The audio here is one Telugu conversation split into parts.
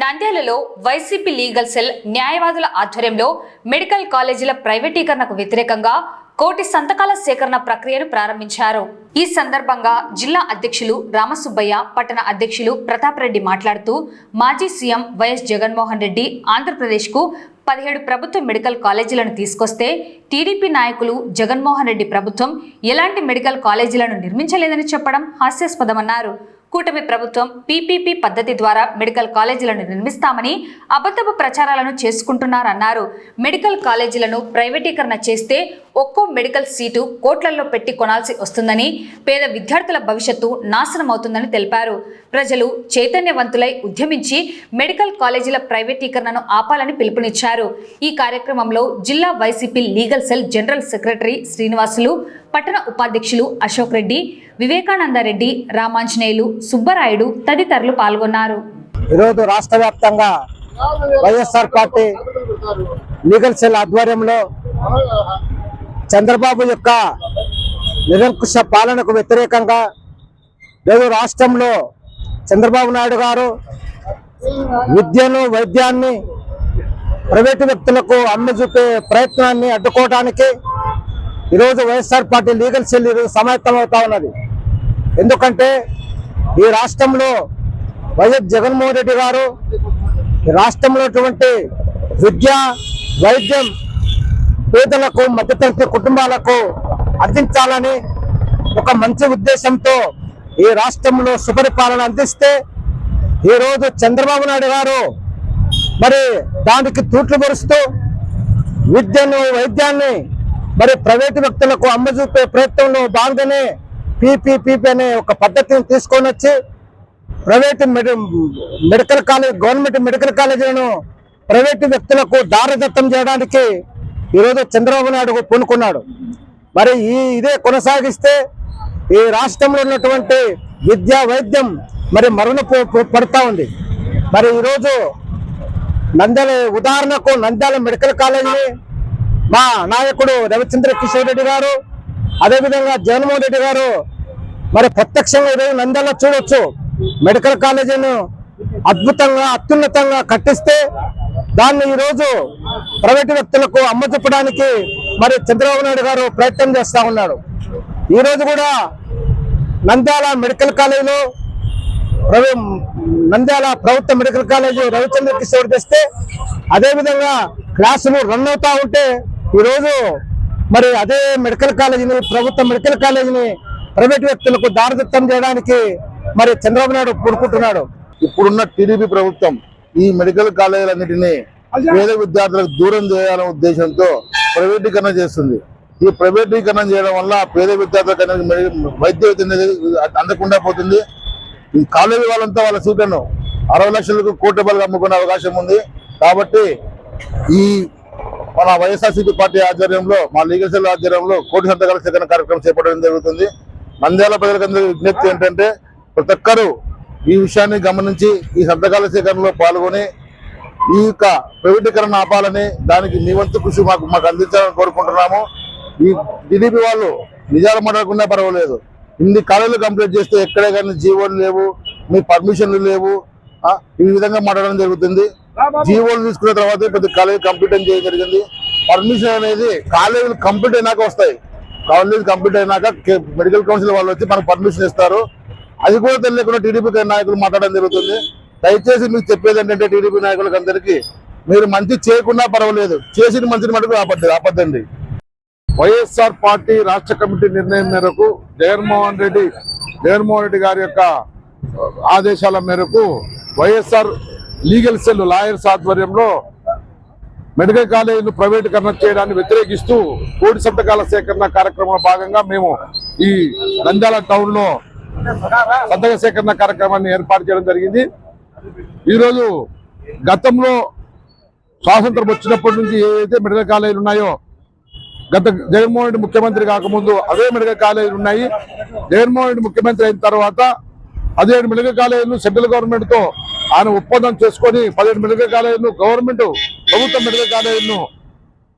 నంద్యాలలో వైసీపీ లీగల్ సెల్ న్యాయవాదుల ఆధ్వర్యంలో మెడికల్ కాలేజీల ప్రైవేటీకరణకు వ్యతిరేకంగా కోటి సంతకాల సేకరణ ప్రక్రియను ప్రారంభించారు. ఈ సందర్భంగా జిల్లా అధ్యక్షులు రామసుబ్బయ్య పట్టణ అధ్యక్షులు ప్రతాప్ రెడ్డి మాట్లాడుతూ మాజీ సీఎం వైఎస్ జగన్మోహన్ రెడ్డి ఆంధ్రప్రదేశ్కు పదిహేడు ప్రభుత్వ మెడికల్ కాలేజీలను తీసుకొస్తే టీడీపీ నాయకులు జగన్మోహన్ రెడ్డి ప్రభుత్వం ఎలాంటి మెడికల్ కాలేజీలను నిర్మించలేదని చెప్పడం హాస్యాస్పదమన్నారు. కూటమి ప్రభుత్వం పీపీపీ పద్ధతి ద్వారా మెడికల్ కాలేజీలను నిర్మిస్తామని అబద్ధపు ప్రచారాలను చేసుకుంటున్నారన్నారు. మెడికల్ కాలేజీలను ప్రైవేటీకరణ చేస్తే ఒక్కో మెడికల్ సీటు కోట్లల్లో పెట్టి కొనాల్సి వస్తుందని పేద విద్యార్థుల భవిష్యత్తు నాశనం అవుతుందని తెలిపారు. ప్రజలు చైతన్యవంతులై ఉద్యమించి మెడికల్ కాలేజీల ప్రైవేటీకరణను ఆపాలని పిలుపునిచ్చారు. ఈ కార్యక్రమంలో జిల్లా YCP legal cell general secretary Srinivasulu పట్టణ ఉపాధ్యక్షులు అశోక్ రెడ్డి వివేకానందరెడ్డి రామాంజనేయులు సుబ్బరాయుడు తదితరులు పాల్గొన్నారు. ఈరోజు రాష్ట్ర వ్యాప్తంగా వైఎస్ఆర్ పార్టీ లీగల్ సెల్ ఆధ్వర్యంలో చంద్రబాబు యొక్క నిరంకుశ పాలనకు వ్యతిరేకంగా లేదు రాష్ట్రంలో చంద్రబాబు నాయుడు గారు విద్యను వైద్యాన్ని ప్రైవేటు వ్యక్తులకు అమ్మజూపే ప్రయత్నాన్ని అడ్డుకోవడానికి ఈరోజు వైఎస్ఆర్ పార్టీ లీగల్ సెల్ ఈరోజు సమాయత్తమవుతా ఉన్నది. ఎందుకంటే ఈ రాష్ట్రంలో వైఎస్ జగన్మోహన్ రెడ్డి గారు రాష్ట్రంలో విద్య వైద్యం పేదలకు మధ్యతరగతి కుటుంబాలకు అందించాలని ఒక మంచి ఉద్దేశంతో ఈ రాష్ట్రంలో సుపరిపాలన అందిస్తే ఈరోజు చంద్రబాబు నాయుడు గారు మరి దానికి తూట్లు పరుస్తూ విద్యను వైద్యాన్ని మరి ప్రైవేటు వ్యక్తులకు అమ్మజూపే ప్రయత్నంలో భాగంగానే పీపీపీపీ అనే ఒక పద్ధతిని తీసుకొని వచ్చి private medi- medical college government medical కాలేజీలను private వ్యక్తులకు దారదత్తం చేయడానికి ఈరోజు చంద్రబాబు నాయుడు పూనుకున్నాడు. మరి ఈ ఇదే కొనసాగిస్తే ఈ రాష్ట్రంలో ఉన్నటువంటి విద్యా వైద్యం మరి మరణ పడతా ఉంది. మరి ఈరోజు నంద్యాల ఉదాహరణకు నంద్యాల మెడికల్ కాలేజీని మా నాయకుడు రవిచంద్ర కిషోర్ రెడ్డి గారు అదేవిధంగా జగన్మోహన్ రెడ్డి గారు మరి ప్రత్యక్షంగా ఈరోజు నంద్యాల చూడొచ్చు. మెడికల్ కాలేజీను అద్భుతంగా అత్యున్నతంగా కట్టిస్తే దాన్ని ఈరోజు ప్రైవేటు వ్యక్తులకు అమ్మచెప్పడానికి మరి చంద్రబాబు నాయుడు గారు ప్రయత్నం చేస్తూ ఉన్నాడు ఈరోజు కూడా నంద్యాల మెడికల్ కాలేజీలో రవి నంద్యాల ప్రభుత్వ మెడికల్ కాలేజీ రవిచంద్ర కిషోర్ తెస్తే అదేవిధంగా క్లాసులు రన్ అవుతా ఉంటే ఈరోజు మరి అదే మెడికల్ కాలేజీని ప్రభుత్వ మెడికల్ కాలేజీని ప్రైవేట్ వ్యక్తులకు దారదత్తం చేయడానికి మరి చంద్రబాబు నాయుడు పూనుకుంటున్నాడు ఇప్పుడున్న టీడీపీ ప్రభుత్వం ఈ మెడికల్ కాలేజీలన్నిటినీ పేద విద్యార్థులకు దూరం చేయాలనే ఉద్దేశంతో ప్రైవేటీకరణ చేస్తుంది. ఈ ప్రైవేటీకరణ చేయడం వల్ల పేద విద్యార్థులకు అనేది వైద్య అందకుండా పోతుంది. ఈ కాలేజీ వాళ్ళంతా వాళ్ళ సీట్లను అరవై లక్షలకు కోటి రూపాయలకు అమ్ముకునే అవకాశం ఉంది. కాబట్టి ఈ మన వైఎస్ఆర్సీపీ పార్టీ ఆధ్వర్యంలో మా లీగల్ సెల్ ఆధ్వర్యంలో కోటి సంతకాల సేకరణ కార్యక్రమం చేపట్టడం జరుగుతుంది. నంద్యాల ప్రజలకందరూ విజ్ఞప్తి ఏంటంటే ప్రతి ఒక్కరూ ఈ విషయాన్ని గమనించి ఈ సంతకాల సేకరణలో పాల్గొని ఈ యొక్క ప్రైవేటీకరణ ఆపాలని దానికి మీ వంతు కృషి మాకు మాకు అందించాలని కోరుకుంటున్నాము. ఈ టీడీపీ వాళ్ళు నిజాలు మాట్లాడకుండా పర్వాలేదు. ఇన్ని కాలేజీలు కంప్లీట్ చేస్తే ఎక్కడే కానీ జీవోలు లేవు మీ పర్మిషన్లు లేవు ఈ విధంగా మాట్లాడడం జరుగుతుంది. జీవోలు తీసుకున్న తర్వాత పెద్ద కాలేజీ కంప్లీట్ అని చేయడం జరిగింది. పర్మిషన్ అనేది కాలేజీలు కంప్లీట్ అయినాక వస్తాయి. కాలేజీ కంప్లీట్ అయినాక మెడికల్ కౌన్సిల్ వాళ్ళు వచ్చి మనకు పర్మిషన్ ఇస్తారు. అది కూడా తెలియకుండా టీడీపీ నాయకులు మాట్లాడడం జరుగుతుంది. దయచేసి మీకు చెప్పేది ఏంటంటే టీడీపీ నాయకులకు అందరికీ మీరు మంచి చేయకుండా పర్వాలేదు. చేసిన మంచిని మటుకు ఆపద్దు ఆపద్దండి. వైఎస్ఆర్ పార్టీ రాష్ట్ర కమిటీ నిర్ణయం మేరకు జగన్మోహన్ రెడ్డి జగన్మోహన్ రెడ్డి గారి యొక్క ఆదేశాల మేరకు వైఎస్ఆర్ లీగల్ సెల్ లాయర్స్ ఆధ్వర్యంలో మెడికల్ కాలేజీలు ప్రైవేటీకరణ చేయడాన్ని వ్యతిరేకిస్తూ కోటి సంతకాల సేకరణ కార్యక్రమంలో భాగంగా మేము ఈ నంద్యాల టౌన్లో సంతక సేకరణ కార్యక్రమాన్ని ఏర్పాటు చేయడం జరిగింది. ఈరోజు గతంలో స్వాతంత్రం వచ్చినప్పటి నుంచి ఏవైతే మెడికల్ కాలేజీలు ఉన్నాయో గత జగన్మోహన్ రెడ్డి ముఖ్యమంత్రి కాకముందు అవే మెడికల్ కాలేజీలు ఉన్నాయి. జగన్మోహన్ రెడ్డి ముఖ్యమంత్రి అయిన తర్వాత అదే మెడికల్ కాలేజీలు సెంట్రల్ గవర్నమెంట్తో ఆయన ఒప్పందం చేసుకొని పదిహేడు మెడికల్ కాలేజీలను గవర్నమెంట్ ప్రభుత్వ మెడికల్ కాలేజీలను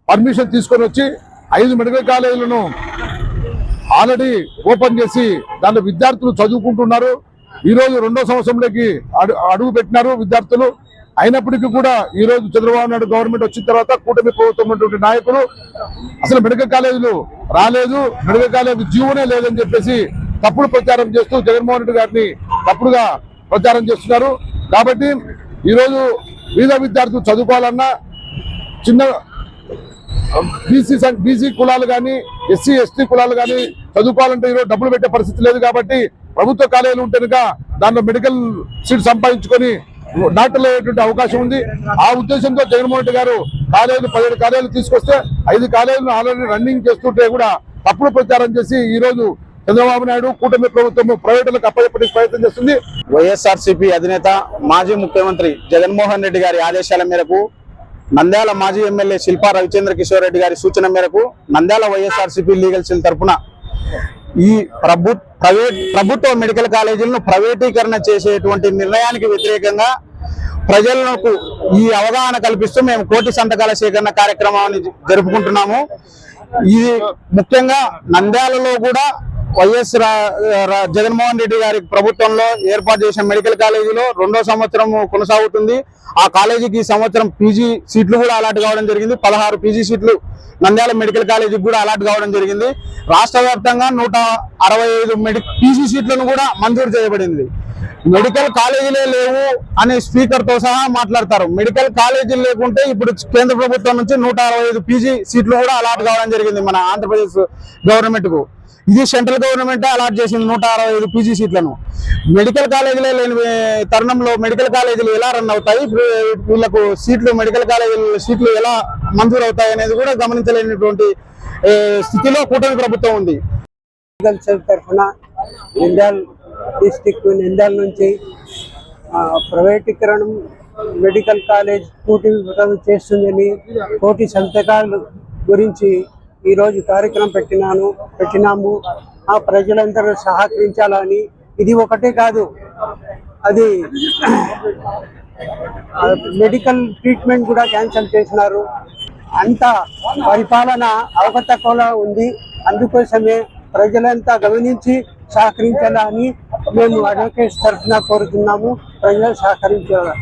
పర్మిషన్ తీసుకొని వచ్చి ఐదు మెడికల్ కాలేజీలను ఆల్రెడీ ఓపెన్ చేసి దాంట్లో విద్యార్థులు చదువుకుంటున్నారు. ఈ రోజు రెండో సంవత్సరంలోకి అడు- అడుగు పెట్టినారు విద్యార్థులు. అయినప్పటికీ కూడా ఈ రోజు చంద్రబాబు నాయుడు గవర్నమెంట్ వచ్చిన తర్వాత కూటమి ప్రభుత్వం ఉన్నటువంటి నాయకులు అసలు మెడికల్ కాలేజీలు రాలేదు మెడికల్ కాలేజీ జీవనే లేదని చెప్పేసి తప్పుడు ప్రచారం చేస్తూ జగన్మోహన్ రెడ్డి గారిని తప్పుడుగా ప్రచారం చేస్తున్నారు. కాబట్టి ఈరోజు పేద విద్యార్థులు చదువుకోవాలన్నా చిన్న బీసీ బీసీ కులాలు కానీ ఎస్సీ ఎస్టీ కులాలు కానీ చదువుకోవాలంటే ఈరోజు డబ్బులు పెట్టే పరిస్థితి లేదు కాబట్టి ప్రభుత్వ కాలేజీలు ఉంటే కనుక దాంట్లో మెడికల్ సీట్ సంపాదించుకొని డాక్టర్లు అయ్యేటువంటి అవకాశం ఉంది. ఆ ఉద్దేశంతో జగన్మోహన్ రెడ్డి గారు కాలేజీలు పదిహేడు కాలేజీలు తీసుకొస్తే ఐదు కాలేజీలు ఆల్రెడీ రన్నింగ్ చేస్తుంటే కూడా తప్పుడు ప్రచారం చేసి ఈరోజు చంద్రబాబు నాయుడు కూటమి ప్రభుత్వం ప్రైవేటులకు అప్పచెప్పడానికి ప్రయత్నం చేస్తుంది. వైఎస్ఆర్సీపీ అధినేత మాజీ ముఖ్యమంత్రి జగన్మోహన్ రెడ్డి గారి ఆదేశాల మేరకు నంద్యాల మాజీ ఎమ్మెల్యే శిల్పా రవిచంద్ర కిషోర్ రెడ్డి గారి సూచన మేరకు నంద్యాల వైఎస్ఆర్సీపీ లీగల్ సెల్ తరఫున ఈ ప్రభు ప్రైవేట్ ప్రభుత్వ మెడికల్ కాలేజీలను ప్రైవేటీకరణ చేసేటువంటి నిర్ణయానికి వ్యతిరేకంగా ప్రజలకు ఈ అవగాహన కల్పిస్తూ మేము కోటి సంతకాల సేకరణ కార్యక్రమాన్ని జరుపుకుంటున్నాము. ఇది ముఖ్యంగా నంద్యాలలో కూడా వైఎస్ రా- జగన్మోహన్ రెడ్డి గారి ప్రభుత్వంలో ఏర్పాటు చేసిన మెడికల్ కాలేజీలో రెండో సంవత్సరం కొనసాగుతుంది. ఆ కాలేజీకి ఈ సంవత్సరం పీజీ సీట్లు కూడా అలాట్ కావడం జరిగింది. పదహారు పీజీ సీట్లు నంద్యాల మెడికల్ కాలేజీకి కూడా అలాట్ కావడం జరిగింది. రాష్ట్ర వ్యాప్తంగా నూట అరవై ఐదు మెడి పీజీ సీట్లను కూడా మంజూరు చేయబడింది. మెడికల్ కాలేజీలే లేవు అనే స్పీకర్తో సహా మాట్లాడతారు. మెడికల్ కాలేజీలు లేకుంటే ఇప్పుడు కేంద్ర ప్రభుత్వం నుంచి నూట అరవై ఐదు పీజీ సీట్లు కూడా అలాట్ కావడం జరిగింది మన ఆంధ్రప్రదేశ్ గవర్నమెంట్కు. ఇది సెంట్రల్ గవర్నమెంట్ అలాట్ చేసింది నూట అరవై ఐదు పీజీ సీట్లను. మెడికల్ కాలేజీలో లేని తరుణంలో మెడికల్ కాలేజీలు ఎలా రన్ అవుతాయి? వీళ్ళకు సీట్లు మెడికల్ కాలేజీల సీట్లు ఎలా మంజూరు అవుతాయి అనేది కూడా గమనించలేనటువంటి స్థితిలో కూటమి ప్రభుత్వం ఉంది. మెడికల్ సెల్ తరఫున నిందాల్ డిస్టిక్ నిందాల్ నుంచి ప్రైవేటీకరణం మెడికల్ కాలేజ్ కూటీకరణ చేస్తుందని కోటి సంతకాలు గురించి ఈరోజు కార్యక్రమం పెట్టినాను పెట్టినాము. ఆ ప్రజలందరూ సహకరించాలని. ఇది ఒకటే కాదు. అది మెడికల్ ట్రీట్మెంట్ కూడా క్యాన్సిల్ చేసినారు. అంత పరిపాలన అవకతవకలా ఉంది. అందుకోసమే ప్రజలంతా గమనించి సహకరించాలని మేము అడ్వకేట్స్ తరఫున కోరుతున్నాము. ప్రజలు సహకరించాలి